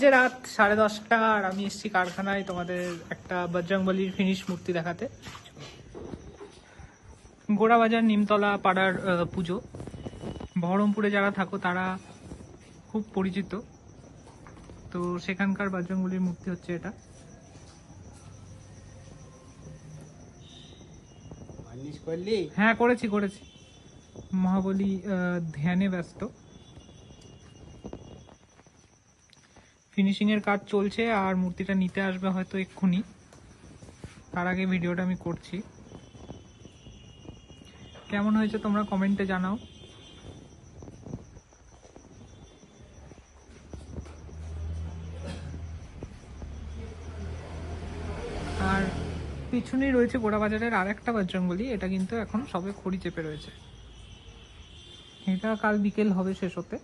বাজছে রাত সাড়ে দশটা আর আমি এসেছি কারখানায় তোমাদের একটা বজরংবলির ফিনিশ মূর্তি দেখাতে। গোড়াবাজার নিমতলা পাড়ার পুজো। বহরমপুরে যারা থাকো তারা খুব পরিচিত। তো সেখানকার বজরংবলির মূর্তি হচ্ছে এটা। হ্যাঁ করেছি করেছি। মহাবলী ধ্যানে ব্যস্ত। ফিনিশিং এর কাজ চলছে আর মূর্তিটা নিতে আসবে হয়তো এক্ষুনি। তার আগে ভিডিওটা আমি করছি। কেমন হয়েছে তোমরা কমেন্টে জানাও। আর পিছনেই রয়েছে গোড়াবাজারের আর একটা বজরংবলী এটা কিন্তু এখন সবে খড়ি চেপে রয়েছে। এটা কাল বিকেল হবে শেষ হতে।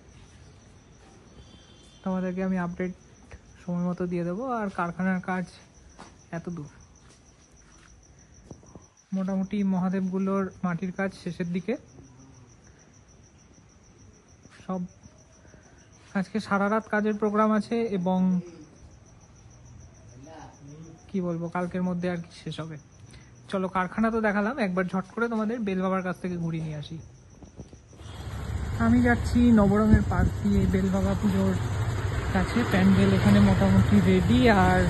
তোমাদেরকে আমি আপডেট সময় মতো দিয়ে দেবো আর কারখানার কাজ এত দূর। মোটামুটি মহাদেবগুলোর মাটির কাজ শেষের দিকে। সব আজকে সারা রাত কাজের প্রোগ্রাম আছে এবং কি বলব, কালকের মধ্যে আর কি শেষ হবে। চলো, কারখানা তো দেখালাম, একবার ঝট করে তোমাদের বেল বাবার কাছ থেকে ঘুরিয়ে নিয়ে আসি। আমি যাচ্ছি নবরঙের পার্ক দিয়ে বেল বাবা পুজোর কাছে প্যান্ডেল এখানে মোটামুটি রেডি আর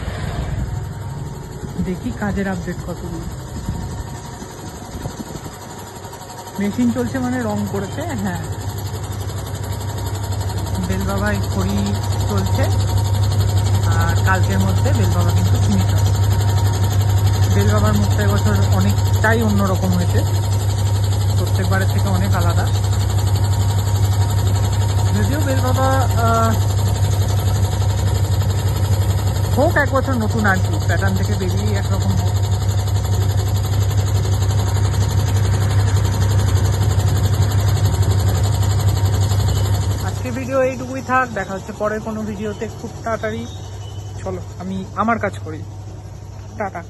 দেখি কাজের আপডেট কতদূর মেশিন চলছে মানে রং করেছে হ্যাঁ। বেল বাবায় খড়ি চলছে আর কালকের মধ্যে বেলবাবা কিন্তু ফিনিশ হবে বেল বাবার মুখটা এবছর অনেকটাই অন্যরকম হয়েছে প্রত্যেকবারের থেকে অনেক আলাদা। যদিও বেল বাবা আহ, হোক এক বছর নতুন আর কি, প্যাটার্ন থেকে বেরিয়ে একরকম হোক। আজকে ভিডিও এইটুকুই থাক, দেখা হচ্ছে পরের কোনো ভিডিওতে খুব তাড়াতাড়ি। চলো, আমি আমার কাজ করি। টাটা।